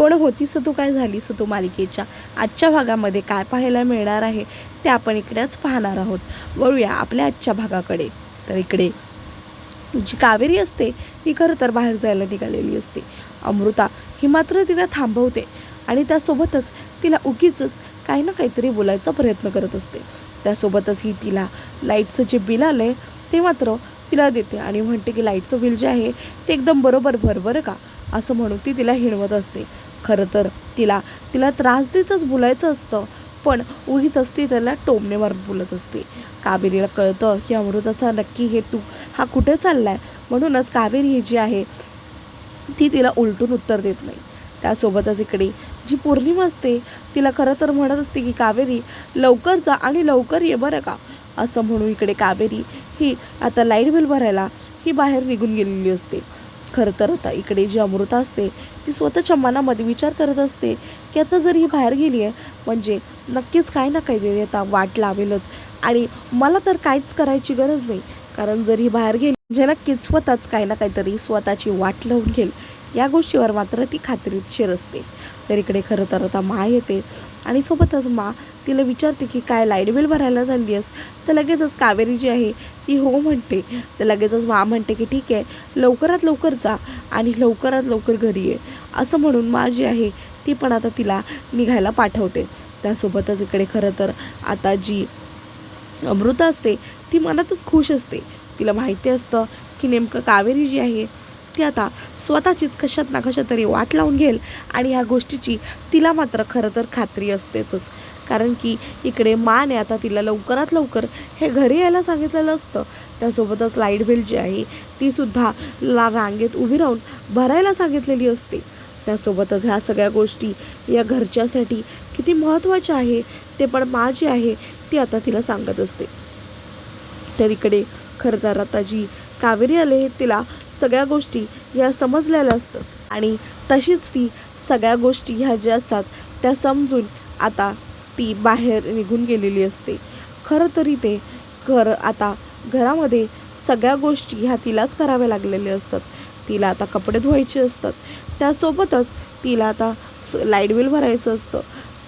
कोण होतीस तू काय झालीस तू मालिकेच्या आजच्या भागामध्ये काय पाहायला मिळणार आहे ते आपण इकडेच पाहणार आहोत. वळूया आपल्या आजच्या भागाकडे. तर इकडे जी कावेरी असते ती खरं तर बाहेर जायला निघालेली असते. अमृता ही मात्र तिला थांबवते आणि त्यासोबतच तिला उगीच काही ना काहीतरी बोलायचा प्रयत्न करत असते. त्यासोबतच ही तिला लाईटचं जे बिल आलं आहे ते मात्र तिला देते आणि म्हणते की लाईटचं बिल जे आहे ते एकदम बरोबर भर बरं का? असं म्हणून ती तिला हिणवत असते. खरं तर तिला तिला त्रास देतच बोलायचं असतं. पण उगीच असती त्याला टोमणे मारून बोलत असते. कावेरीला कळतं की अमृताचा नक्की हेतू हा कुठे चाललाय? म्हणूनच कावेरी ही जी आहे ती तिला उलटून उत्तर देत नाही. त्यासोबतच इकडे जी पौर्णिमा असते तिला खरं तर म्हणत असते की कावेरी लवकर जा आणि लवकर ये बरं का. असं म्हणून इकडे कावेरी ही आता लाइट बिल भरायला ही बाहेर निघून गेलेली असते. खरं तर आता इकडे जी अमृता असते ती स्वतःच्या मनामध्ये विचार करत असते की आता जर ही बाहेर गेली आहे म्हणजे नक्कीच काय ना काहीतरी आता वाट लावेलच. आणि मला तर काहीच करायची गरज नाही कारण जर ही बाहेर गेली म्हणजे नक्कीच स्वतःच काही ना काहीतरी स्वतःची वाट लावून घेईल. या गोष्टीवर मात्र ती खात्रीशीर असते तर इकडे खरं तर आता मा येते. आणि सोबतच मा तिला विचारते की काय लाइट बिल भरायला चालली आहेस? तर लगेचच कावेरी जी आहे ती हो म्हणते. तर लगेचच मा म्हणते की ठीक आहे लवकरात लवकर जा आणि लवकरात लवकर घरी ये. असं म्हणून मा जी आहे ती पण आता तिला निघायला पाठवते. त्यासोबतच इकडे खरं तर आता जी अमृता असते ती मनातच खुश असते. तिला माहिती असतं की नेमकं कावेरी जी आहे ती आता स्वतःचीच कशात ना कशा तरी वाट लावून घेईल आणि ह्या गोष्टीची तिला मात्र खरं तर खात्री असतेच कारण की इकडे माने आता तिला लवकरात लवकर हे घरी यायला सांगितलेलं असतं. त्यासोबतच लाइट बिल जी आहे तीसुद्धा ला रांगेत उभी राहून भरायला सांगितलेली असते. त्यासोबतच ह्या सगळ्या गोष्टी या घरच्यासाठी किती महत्त्वाच्या आहे ते पण मा जी आहे ती आता तिला सांगत असते. तर इकडे खरं तर आता जी कावेरी आले तिला सगळ्या गोष्टी ह्या समजलेल्या असतात आणि तशीच ती सगळ्या गोष्टी ह्या ज्या असतात त्या समजून आता ती बाहेर निघून गेलेली असते. खरं तरी ते खरं आता घरामध्ये सगळ्या गोष्टी ह्या तिलाच कराव्या लागलेल्या असतात. तिला आता कपडे धुवायचे असतात. त्यासोबतच तिला आता स लाइट बिल भरायचं असतं.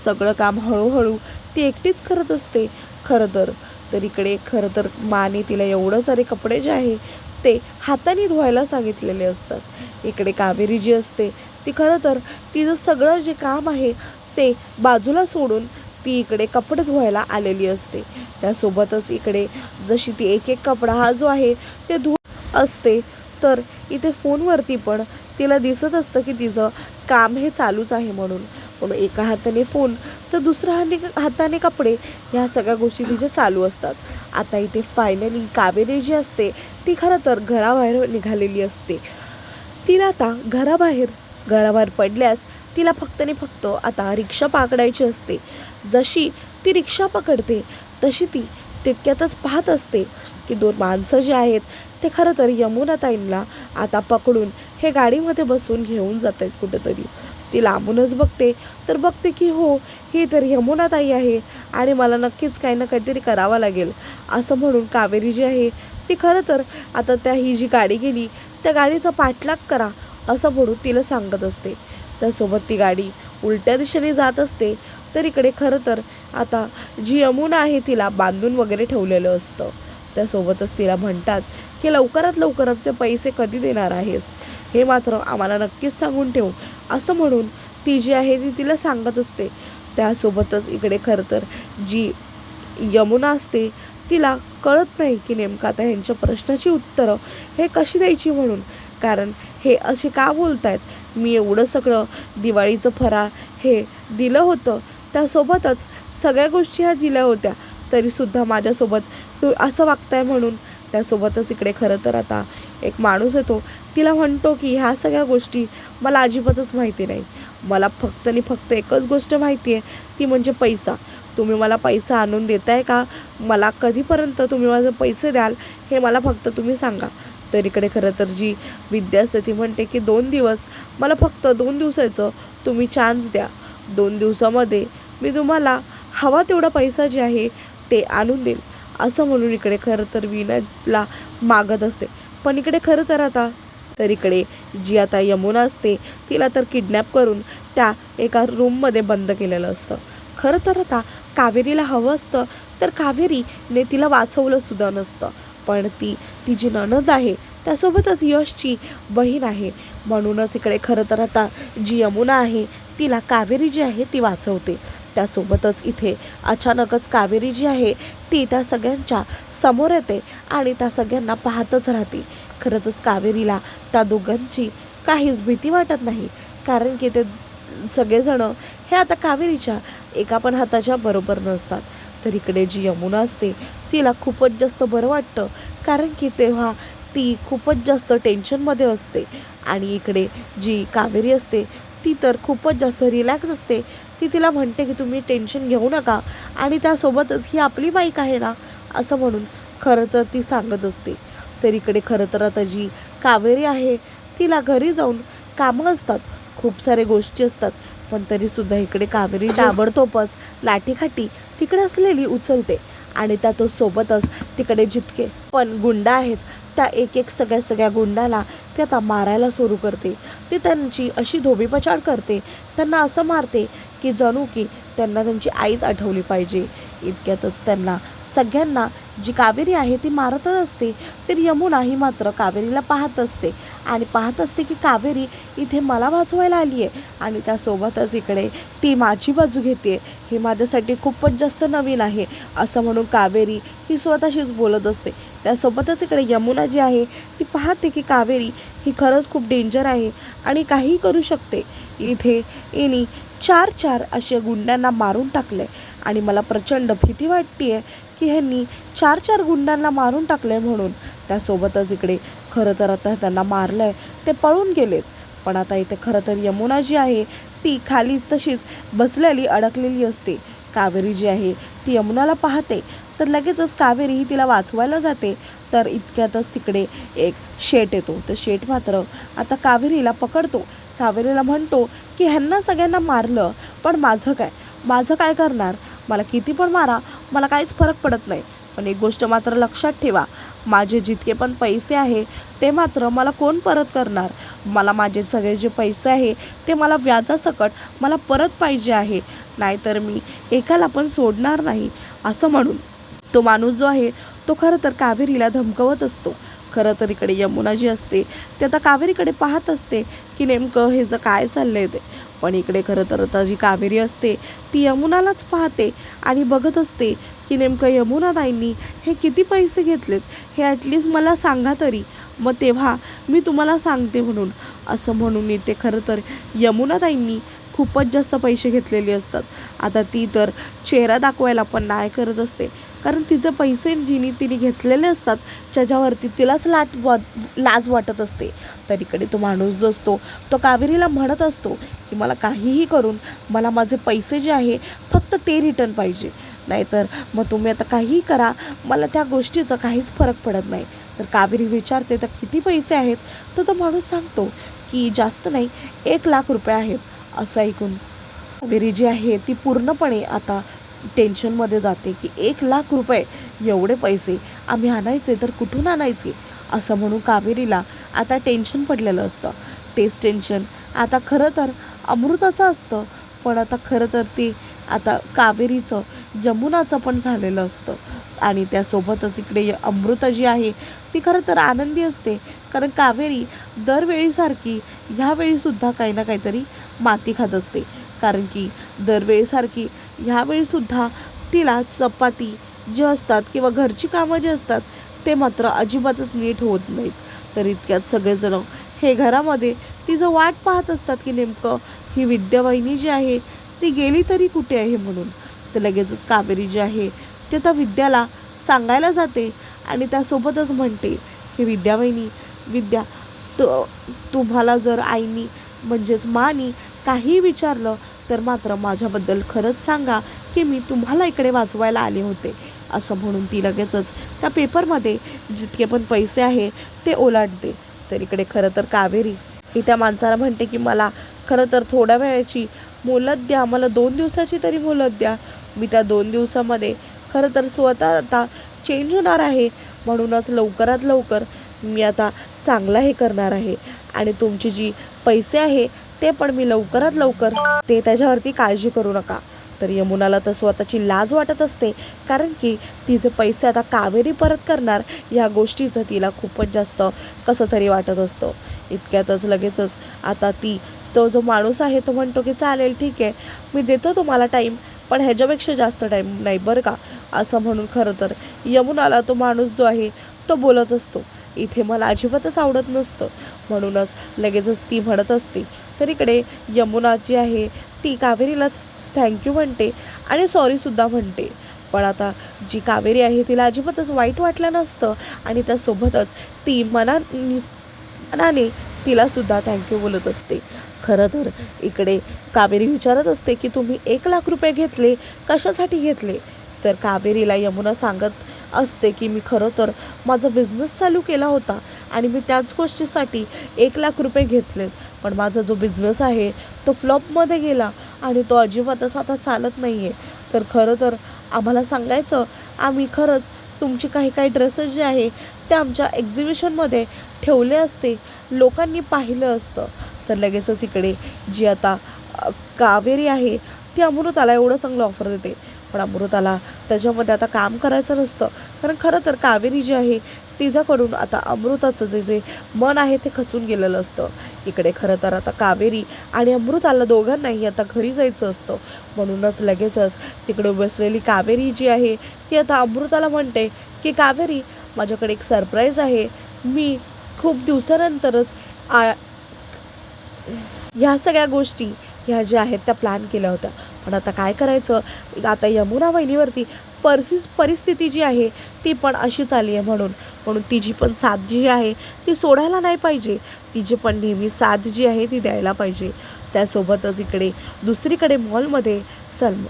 सगळं काम हळूहळू ती एकटीच करत असते. खरं तर तर इकडे खरं तर माने तिला एवढं सारे कपडे जे आहे ते हाताने धुवायला सांगितलेले असतात. इकडे कावेरी जी असते ती खरं तर तिचं सगळं जे काम आहे ते बाजूला सोडून ती इकडे कपडे धुवायला आलेली असते. त्यासोबतच इकडे जशी ती एक एक कपडा हा जो आहे ते धु असते तर इथे फोनवरती पण तिला दिसत असतं की तिचं काम हे चालूच आहे म्हणून. म्हणून एका हाताने फोन तर दुसऱ्या हाने हाताने कपडे ह्या सगळ्या गोष्टी तिचे चालू असतात. आता इथे फायनली कावेरी जी असते ती खरं तर घराबाहेर निघालेली असते. तिला आता घराबाहेर घराबाहेर पडल्यास तिला फक्त आणि फक्त आता रिक्षा पकडायची असते. जशी ती रिक्षा पकडते तशी ती तितक्यातच पाहत असते की दोन माणसं जे आहेत ते खरं तर यमुनाताईंना आता पकडून हे गाडीमध्ये बसून घेऊन जात आहेत कुठंतरी. ती लांबूनच बघते. तर बघते की हो ही तर यमुनाताई आहे आणि मला नक्कीच काही ना काहीतरी करावं लागेल. असं म्हणून कावेरी जी आहे ती खरं तर आता त्या ही जी गाडी गेली त्या गाडीचा पाठलाग करा असं म्हणून तिला सांगत असते. त्यासोबत ती गाडी उलट्या दिशेने जात असते. तर इकडे खरं तर आता जी यमुना आहे तिला बांधून वगैरे ठेवलेलं असतं. त्यासोबतच तिला म्हणतात की लवकरात लवकर आमचे पैसे कधी देणार आहेस? हे मात्र आम्हाला नक्कीच सांगून ठेव. असं म्हणून ती जी आहे ती तिला सांगत असते. त्यासोबतच इकडे खरं तर जी यमुना असते तिला कळत नाही की नेमकं आता ह्यांच्या प्रश्नाची उत्तरं हे कशी द्यायची म्हणून. कारण हे असे का बोलत आहेत मी एवढं सगळं दिवाळीचं फराळ हे दिलं होतं. त्यासोबतच सगळ्या गोष्टी ह्या दिल्या होत्या. तरीसुद्धा माझ्यासोबत तू असं वागताय म्हणून. त्यासोबतच इकडे खरं तर आता एक माणूस येतो. तिला म्हणतो की ह्या सगळ्या गोष्टी मला अजिबातच माहिती नाही. मला फक्त आणि फक्त एकच गोष्ट माहिती आहे ती म्हणजे पैसा. तुम्ही मला पैसा आणून देताय का? मला कधीपर्यंत तुम्ही माझे पैसे द्याल हे मला फक्त तुम्ही सांगा. तर इकडे खरं तर जी विद्या असते ती म्हणते की दोन दिवस मला फक्त दोन दिवसाचं तुम्ही चान्स द्या. दोन दिवसामध्ये मी तुम्हाला हवा तेवढा पैसा जे आहे ते आणून देईल. असं म्हणून इकडे खरं तर विनयला मागत असते. पण इकडे खरं तर आता तर इकडे जी आता यमुना असते तिला तर किडनॅप करून त्या एका रूममध्ये बंद केलेलं असतं. खरं तर आता कावेरीला हवं असतं तर कावेरीने तिला वाचवलं सुद्धा नसतं. पण ती ती जी ननद आहे त्यासोबतच यशची बहीण आहे. म्हणूनच इकडे खरं तर आता जी यमुना आहे तिला कावेरी जी आहे ती वाचवते. त्यासोबतच इथे अचानकच कावेरी जी आहे ती त्या सगळ्यांच्या समोर येते आणि त्या सगळ्यांना पाहतच राहते. खरंच कावेरीला त्या दोघांची काहीच भीती वाटत नाही. कारण की ते सगळेजणं हे आता कावेरीच्या एका पण हाताच्या बरोबर नसतात. तर इकडे जी यमुना असते तिला खूपच जास्त बरं वाटतं. कारण की तेव्हा ती खूपच जास्त टेन्शनमध्ये असते. आणि इकडे जी कावेरी असते ती तर खूपच जास्त रिलॅक्स असते. ती तिला म्हणते की तुम्ही टेन्शन घेऊ नका. आणि त्यासोबतच ही आपली बाईक आहे ना? असं म्हणून खरं तर ती सांगत असते. तर इकडे खरं तर आता जी कावेरी आहे तिला घरी जाऊन कामं असतात. खूप सारे गोष्टी असतात पण तरीसुद्धा इकडे कावेरी ताबडतोबच लाठीखाटी तिकडे असलेली उचलते. आणि त्या तो सोबतच तिकडे जितके पण गुंड आहेत त्या एक एक सगळ्या सगळ्या गुंडाला ते आता मारायला सुरू करते. ती त्यांची अशी धोबीपछाड करते त्यांना असं मारते की जणू की त्यांना त्यांची आईच आठवली पाहिजे. इतक्यातच त्यांना सगळ्यांना जी कावेरी आहे ती मारतच असते तर यमुना ही मात्र कावेरीला पाहत असते. आणि पाहत असते की कावेरी इथे मला वाचवायला आली आहे आणि त्यासोबतच इकडे ती माझी बाजू घेते हे माझ्यासाठी खूपच जास्त नवीन आहे असं म्हणून कावेरी ही स्वतःशीच बोलत असते. त्यासोबतच इकडे यमुना जी आहे ती पाहते की कावेरी ही खरंच खूप डेंजर आहे आणि काहीही करू शकते. इथे इनी चार चार असे गुंड्यांना मारून टाकले आणि मला प्रचंड भीती वाटते आहे की ह्यांनी चार चार गुंडांना मारून टाकले म्हणून. त्यासोबतच इकडे खरं तर आता त्यांना मारलं आहे ते पळून गेलेत. पण आता इथे खरं तर यमुना जी आहे ती खाली तशीच बसलेली अडकलेली असते. कावेरी जी आहे ती यमुनाला पाहते. तर लगेचच कावेरी ही तिला वाचवायला जाते. तर इतक्यातच तिकडे एक शेट येतो. तर शेट मात्र आता कावेरीला पकडतो. कावेरीला म्हणतो की ह्यांना सगळ्यांना मारलं पण माझं काय? माझं काय करणार? मला किती पण मारा मला काहीच फरक पडत नाही. पण एक गोष्ट मात्र लक्षात ठेवा. माझे जितके पण पैसे आहे ते मात्र मला कोण परत करणार? मला माझे सगळे जे पैसे आहे ते मला व्याजासकट मला परत पाहिजे आहे. नाहीतर मी एकाला पण सोडणार नाही असं म्हणून. तो माणूस जो आहे तो खरं तर कावेरीला धमकवत असतो. खरं तर इकडे यमुना जी असते ते आता कावेरीकडे पाहत असते की नेमकं हे जर काय आहे ते. पण इकडे खरं तर आता जी कावेरी असते ती यमुनालाच पाहते आणि बघत असते की नेमकं यमुनाताईंनी हे किती पैसे घेतलेत हे ॲटलिस्ट मला सांगा तरी. मग तेव्हा मी तुम्हाला सांगते म्हणून. असं म्हणून इथे खरं तर यमुनाताईंनी खूपच जास्त पैसे घेतलेले असतात. आता ती तर चेहरा दाखवायला पण नाही करत असते. कारण तिचे पैसे जिने तिने घेतलेले असतात ज्याच्यावरती तिलाच लाट वा लाज वाटत असते. तर इकडे तो माणूस जो असतो तो कावेरीला म्हणत असतो की मला काहीही करून मला माझे पैसे जे आहे फक्त ते रिटर्न पाहिजे. नाहीतर मग तुम्ही आता काहीही करा मला त्या गोष्टीचा काहीच फरक पडत नाही. तर कावेरी विचारते तर किती पैसे आहेत? तर तो माणूस सांगतो की जास्त नाही एक लाख रुपये आहेत. असं ऐकून कावेरी जी आहे ती पूर्णपणे आता टेन्शनमध्ये जाते की एक लाख रुपये एवढे पैसे आम्ही आणायचे तर कुठून आणायचे? असं म्हणून कावेरीला आता टेन्शन पडलेलं असतं. तेच टेन्शन आता खरं तर अमृताचं असतं पण आता खरं तर ते आता कावेरीचं यमुनाचं पण झालेलं असतं. आणि त्यासोबतच इकडे अमृता जी आहे ती खरं तर आनंदी असते. कारण कावेरी दरवेळीसारखी ह्यावेळीसुद्धा काही ना काहीतरी माती खात असते. कारण की दरवेळीसारखी ह्यावेळीसुद्धा तिला चपाती जे असतात किंवा घरची कामं जे असतात ते मात्र अजिबातच नीट होत नाहीत. तर इतक्यात सगळेजण हे घरामध्ये तिचं वाट पाहत असतात की नेमकं ही विद्यावाहिनी जी आहे ती गेली तरी कुठे आहे म्हणून. तर लगेचच कावेरी जी आहे ते त्या विद्याला सांगायला जाते आणि त्यासोबतच म्हणते की विद्यावाहिनी विद्या त तुम्हाला जर आईनी म्हणजेच मानी काही विचारलं तर मात्र माझ्याबद्दल खरंच सांगा की मी तुम्हाला इकडे वाचवायला आले होते. असं म्हणून ती लगेचच त्या पेपरमध्ये जितके पण पैसे आहे ते ओलांडते. तर इकडे खरं तर कावेरी. ही त्या माणसाला म्हणते की मला खरं तर थोड्या वेळाची मोलत द्या मला दोन दिवसाची तरी मोलत द्या. मी त्या दोन दिवसामध्ये खरं तर स्वतः आता चेंज होणार आहे. म्हणूनच लवकरात लवकर मी आता चांगला हे करणार आहे. आणि तुमची जी पैसे आहे ते पण मी लवकरात लवकर ते त्याच्यावरती काळजी करू नका. तर यमुनाला तर स्वतःची लाज वाटत असते कारण की तिचे पैसे आता कावेरी परत करणार या गोष्टीचं तिला खूपच जास्त कसं तरी वाटत असतं. इतक्यातच लगेचच आता ती तो जो माणूस आहे तो म्हणतो की चालेल ठीक आहे मी देतो तुम्हाला टाईम पण ह्याच्यापेक्षा जास्त टाईम नाही बरं का? असं म्हणून खरं तर यमुनाला तो माणूस जो आहे तो बोलत असतो. इथे मला अजिबातच आवडत नसतं. म्हणूनच लगेचच ती म्हणत असते तर इकडे यमुना जी आहे ती कावेरीला थँक्यू म्हणते आणि सॉरीसुद्धा म्हणते. पण आता जी कावेरी आहे तिला अजिबातच वाईट वाटलं नसतं आणि त्यासोबतच ती मना मनाने तिलासुद्धा थँक्यू बोलत असते. खरं तर इकडे कावेरी विचारत असते की तुम्ही एक लाख रुपये घेतले कशासाठी घेतले? तर कावेरीला यमुना सांगत असते की मी खरं तर माझा बिझनेस चालू केला होता आणि मी त्याच गोष्टीसाठी एक लाख रुपये घेतलेत पण माझा जो बिझनेस आहे तो फ्लॉपमध्ये गेला आणि तो अजिबातच आता चालत नाही आहे तर खरं तर आम्हाला सांगायचं आम्ही खरंच तुमचे काही काही ड्रेसेस जे आहे ते आमच्या एक्झिबिशनमध्ये ठेवले असते. लोकांनी पाहिलं असतं. तर लगेचच इकडे जी आता कावेरी आहे ती अमृताला एवढं चांगलं ऑफर देते. पण अमृताला त्याच्यामध्ये आता काम करायचं नसतं. कारण खरं तर कावेरी जी आहे तिच्याकडून आता अमृताचं जे जे मन आहे ते खचून गेलेलं असतं. इकडे खरं तर आता कावेरी आणि अमृताला दोघांनाही आता घरी जायचं असतं. म्हणूनच लगेचच तिकडे बसलेली कावेरी जी आहे ती आता अमृताला म्हणते की कावेरी माझ्याकडे एक सरप्राईज आहे. मी खूप दिवसानंतरच आ ह्या सगळ्या गोष्टी ह्या ज्या आहेत त्या प्लॅन केल्या होत्या. पण आता काय करायचं? आता यमुना वहिनीवरती परिस परिस्थिती जी आहे ती पण अशीच आली आहे म्हणून. म्हणून तिची पण साथ जी आहे ती सोडायला नाही पाहिजे. तिची पण नेहमी साथ जी आहे ती द्यायला पाहिजे. त्यासोबतच इकडे दुसरीकडे मॉलमध्ये सलम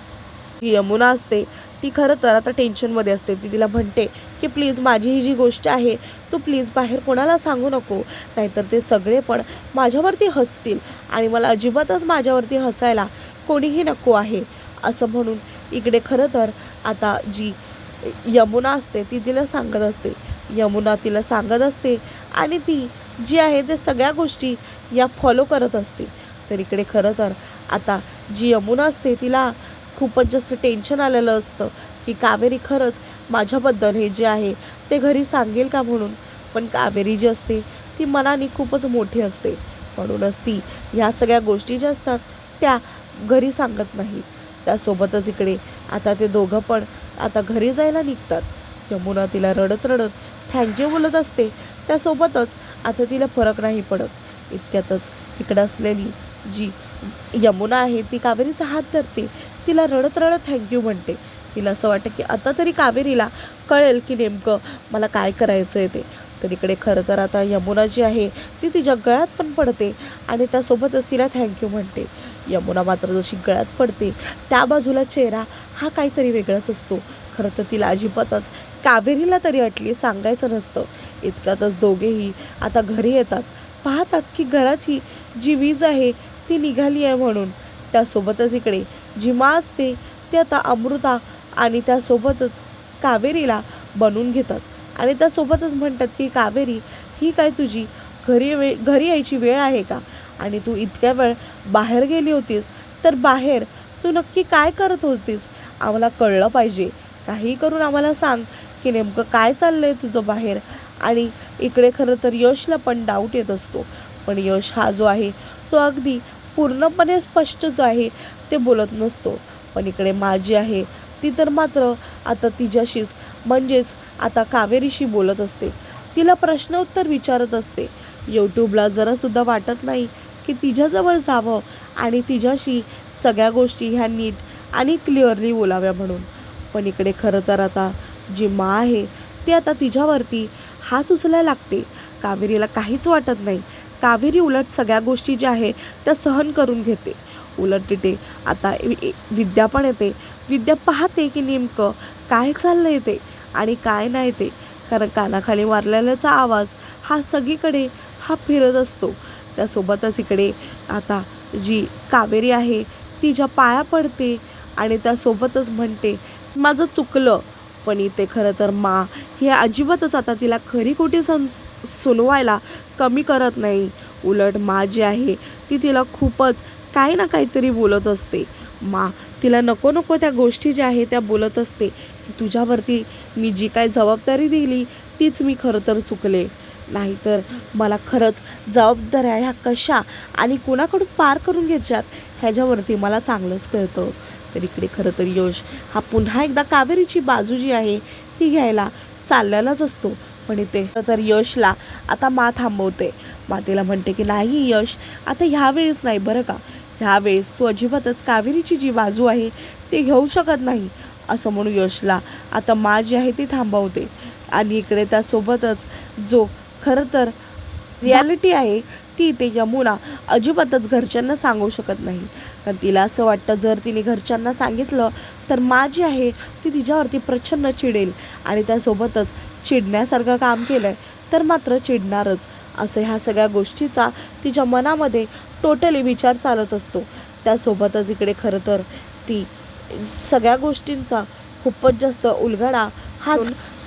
जी यमुना असते ती खरं तर आता टेन्शनमध्ये असते. ती तिला म्हणते की प्लीज माझी ही जी गोष्ट आहे तू प्लीज बाहेर कोणाला सांगू नको. नाहीतर ते सगळे पण माझ्यावरती हसतील आणि मला अजिबातच माझ्यावरती हसायला कोणीही नको आहे. असं म्हणून इकडे खरं तर आता जी यमुना असते ती तिला सांगत असते. यमुना तिला सांगत असते आणि ती जी आहे ते सगळ्या गोष्टी या फॉलो करत असते. तर इकडे खरं तर आता जी यमुना असते तिला खूपच जास्त टेन्शन आलेलं असतं की कावेरी खरंच माझ्याबद्दल हे जे आहे ते घरी सांगेल का म्हणून? पण कावेरी जी असते ती मनाने खूपच मोठी असते. म्हणूनच ती ह्या सगळ्या गोष्टी ज्या असतात त्या घरी सांगत नाही. त्यासोबतच इकडे आता ते दोघं पण आता घरी जायला निघतात. यमुना तिला रडत रडत थँक्यू बोलत असते. त्यासोबतच आता तिला फरक नाही पडत. इतक्यातच इकडं असलेली जी यमुना आहे ती कावेरीचा हात धरते. तिला रडत रडत थँक्यू म्हणते. तिला असं वाटतं की आता तरी कावेरीला कळेल की नेमकं मला काय करायचं आहे ते. तर इकडे खरं तर आता यमुना जी आहे ती तिच्या गळ्यात पण पडते आणि त्यासोबतच तिला थँक्यू म्हणते. यमुना मात्र जशी गळ्यात पडते त्या बाजूला चेहरा हा काहीतरी वेगळाच असतो. खरं तर तिला अजिबातच कावेरीला तरी अटली सांगायचं नसतं. इतक्यातच दोघेही आता घरी येतात. पाहतात की घराची जी वीज आहे ती निघाली आहे म्हणून. त्यासोबतच इकडे जी मा असते ती आता अमृता आणि त्यासोबतच कावेरीला बनवून घेतात. आणि त्यासोबतच म्हणतात की कावेरी ही काय तुझी घरी वे घरी यायची वेळ आहे का? आणि तू इतक्या वेळ बाहेर गेली होतीस तर बाहेर तू नक्की काय करत होतीस? आम्हाला कळलं पाहिजे. काही करून आम्हाला सांग की नेमकं काय चाललं आहे तुझं बाहेर? आणि इकडे खरं तर यशला पण डाऊट येत असतो. पण यश हा जो आहे तो अगदी पूर्णपणे स्पष्ट जो आहे ते बोलत नसतो. पण इकडे माझी आहे ती तर मात्र आता तिच्याशीच म्हणजेच आता कावेरीशी बोलत असते. तिला प्रश्न उत्तर विचारत असते. यूट्यूबला जरासुद्धा वाटत नाही की तिच्याजवळ जावं आणि तिच्याशी सगळ्या गोष्टी ह्या नीट आणि क्लिअरली बोलाव्या म्हणून. पण इकडे खरं तर आता जी मा आहे ती आता तिच्यावरती हात उचलायला लागते. कावेरीला काहीच वाटत नाही. कावेरी उलट सगळ्या गोष्टी ज्या आहे त्या सहन करून घेते. उलट तिथे आता विद्या पण येते. विद्या पाहते की नेमकं काय चाललं आहे ते आणि काय नाही ते. कारण कानाखाली मारलेल्याचा आवाज हा सगळीकडे हा फिरत असतो. त्यासोबतच इकडे आता जी कावेरी आहे तिच्या पाया पडते आणि त्यासोबतच म्हणते माझं चुकलं पण इथे खरं तर मा. हे अजिबातच आता तिला खरी खोटी सं सुनवायला कमी करत नाही. उलट मा जी आहे ती तिला खूपच काही ना काहीतरी बोलत असते. मा तिला नको नको त्या गोष्टी ज्या आहे त्या बोलत असते. की तुझ्यावरती मी जी काय जबाबदारी दिली तीच मी खरं तर चुकले. नाहीतर मला खरंच जबाबदाऱ्या ह्या कशा आणि कोणाकडून पार करून घ्यायच्यात ह्याच्यावरती मला चांगलंच कळतं. तर इकडे खरं तर यश हा पुन्हा एकदा कावेरीची बाजू जी आहे ती घ्यायला चाललेलाच असतो. पण इथे तर यशला आता मा थांबवते. मातेला म्हणते की नाही यश आता ह्यावेळेस नाही बरं का? ह्यावेळेस तू अजिबातच कावेरीची जी बाजू आहे ती घेऊ शकत नाही. असं म्हणून यशला आता मा जी आहे ती थांबवते. आणि इकडे त्यासोबतच जो खरं तर रियालिटी आहे ती ते यमुना अजिबातच घरच्यांना सांगू शकत नाही. कारण तिला असं वाटतं जर तिने घरच्यांना सांगितलं तर मा जी आहे ती तिच्यावरती प्रचंड चिडेल. आणि त्यासोबतच चिडण्यासारखं काम केलं आहे तर मात्र चिडणारच. असं ह्या सगळ्या गोष्टीचा तिच्या मनामध्ये टोटली विचार चालत असतो. त्यासोबतच इकडे खरं तर ती सगळ्या गोष्टींचा खूपच जास्त उलगडा हा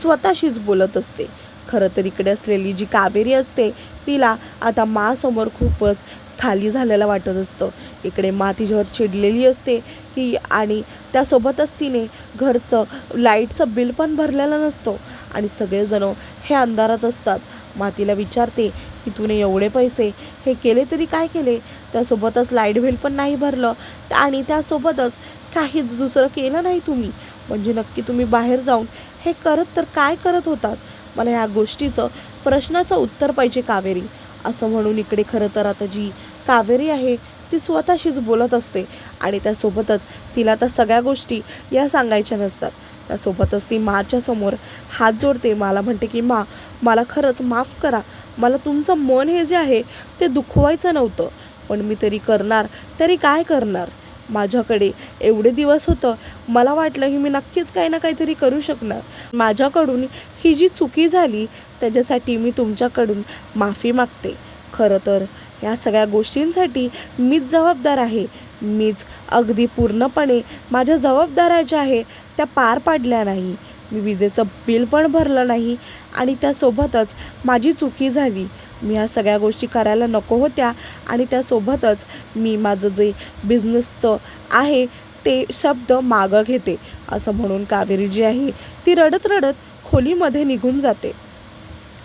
स्वतःशीच बोलत असते. खरं तर इकडे असलेली जी कावेरी असते तिला आता मासमोर खूपच खाली झालेलं वाटत असतं. इकडे मा चिडलेली असते की आणि त्यासोबतच तिने घरचं लाईटचं बिल पण भरलेलं नसतं. आणि सगळेजण हे अंधारात असतात. मातीला विचारते की तुने एवढे पैसे हे केले तरी काय केले? त्यासोबतच लाइट बिल पण नाही भरलं. आणि त्यासोबतच काहीच दुसरं केलं नाही तुम्ही. म्हणजे नक्की तुम्ही बाहेर जाऊन हे करत तर काय करत होतात? मला ह्या गोष्टीचं प्रश्नाचं उत्तर पाहिजे कावेरी. असं म्हणून इकडे खरं तर आता जी कावेरी आहे ती स्वतःशीच बोलत असते. आणि त्यासोबतच तिला त्या सगळ्या गोष्टी या सांगायच्या नसतात. त्यासोबतच ती माच्या समोर हात जोडते. मला म्हणते की मा मला खरंच माफ करा. मला तुमचं मन हे जे आहे ते दुखवायचं नव्हतं. पण मी तरी करणार तरी काय करणार? माझ्याकडे एवढे दिवस होतं. मला वाटलं की मी नक्कीच काही ना काहीतरी करू शकणार. माझ्याकडून ही जी चुकी झाली त्याच्यासाठी मी तुमच्याकडून माफी मागते. खरं तर या सगळ्या गोष्टींसाठी मीच जबाबदार आहे. मीच अगदी पूर्णपणे माझ्या जबाबदाऱ्या ज्या आहे त्या पार पाडल्या नाही. मी विजेचं बिल पण भरलं नाही आणि त्यासोबतच माझी चुकी झाली. मी ह्या सगळ्या गोष्टी करायला नको होत्या आणि त्यासोबतच मी माझं जे बिझनेसचं आहे ते शब्द मागं घेते. असं म्हणून कावेरी जी आहे ती रडत रडत खोलीमध्ये निघून जाते.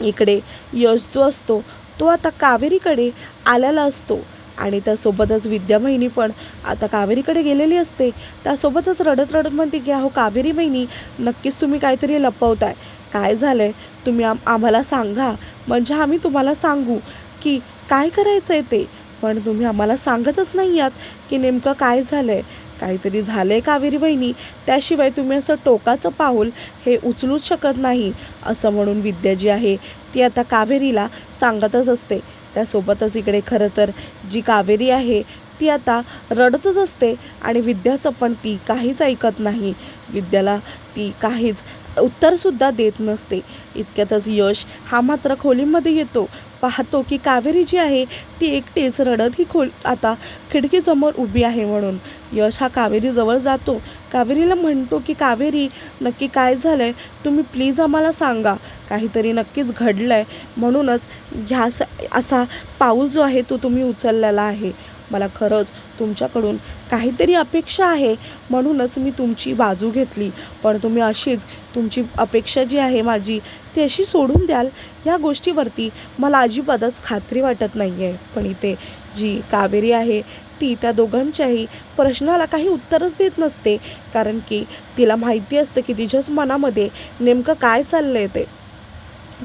इकडे यश जो असतो तो आता कावेरीकडे आलेला असतो आणि त्यासोबतच विद्या बहिणी पण आता कावेरीकडे गेलेली असते. त्यासोबतच रडत रडत म्हणते की अहो कावेरी बहिणी नक्कीच तुम्ही काहीतरी लपवताय. काय झालं आहे तुम्ही आम आम्हाला सांगा. म्हणजे आम्ही तुम्हाला सांगू की काय करायचं आहे ते. पण तुम्ही आम्हाला सांगतच नाही आहात की नेमकं काय झालं आहे काहीतरी झालं आहे कावेरी बहिणी त्याशिवाय तुम्ही असं टोकाचं पाऊल हे उचलूच शकत नाही असं म्हणून विद्या जी आहे ती आता कावेरीला सांगतच असते. त्यासोबतच इकडे खरं तर जी कावेरी आहे ती आता रडतच असते आणि विद्याचं पण ती काहीच ऐकत नाही. विद्याला ती काहीच उत्तरसुद्धा देत नसते. इतक्यातच यश हा मात्र खोलीमध्ये येतो. पाहतो की कावेरी जी आहे ती एकटीच रडत ही खोल आता खिडकीसमोर उभी आहे म्हणून. यश हा कावेरीजवळ जातो. कावेरीला म्हणतो की कावेरी नक्की काय झालं आहे तुम्ही प्लीज आम्हाला सांगा. काहीतरी नक्कीच घडलं आहे म्हणूनच ह्या स असा पाऊल जो आहे तो तुम्ही उचललेला आहे. मला खरंच तुमच्याकडून काहीतरी अपेक्षा आहे म्हणूनच मी तुमची बाजू घेतली. पण तुम्ही अशीच तुमची अपेक्षा जी आहे माझी ती अशी सोडून द्याल. या गोष्टीवरती मला अजिबातच खात्री वाटत नाही आहे पण इथे जी कावेरी आहे ती त्या दोघांच्याही प्रश्नाला काही उत्तरच देत नसते. कारण की तिला माहिती असतं की तिच्याच मनामध्ये नेमकं काय चाललं आहे ते.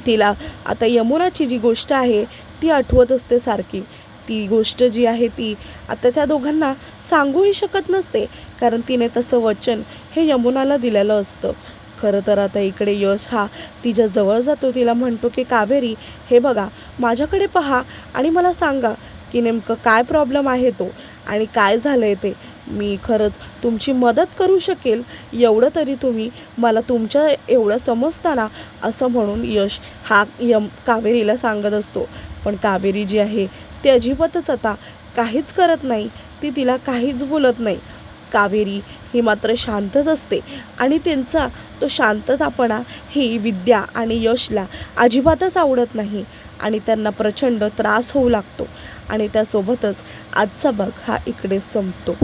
तिला आता यमुनाची जी गोष्ट आहे ती आठवत असते सारखी. ती गोष्ट जी आहे ती आता त्या दोघांना सांगूही शकत नसते कारण तिने तसं वचन हे यमुनाला दिलेलं असतं. खरं तर आता इकडे यश हा तिच्या जवळ जातो तिला म्हणतो की कावेरी हे बघा माझ्याकडे पहा आणि मला सांगा की नेमकं काय प्रॉब्लेम आहे तो आणि काय झालं आहे ते. मी खरंच तुमची मदत करू शकेल एवढं तरी तुम्ही मला तुमच्या एवढं समजताना असं म्हणून यश हा यम कावेरीला सांगत असतो. पण कावेरी जी आहे ती अजिबातच आता काहीच करत नाही. ती तिला काहीच बोलत नाही. कावेरी ही मात्र शांतच असते आणि त्यांचा तो शांततापणा ही विद्या आणि यशला अजिबातच आवडत नाही आणि त्यांना प्रचंड त्रास होऊ लागतो आणि त्यासोबतच आजचा भाग हा इकडे संपतो.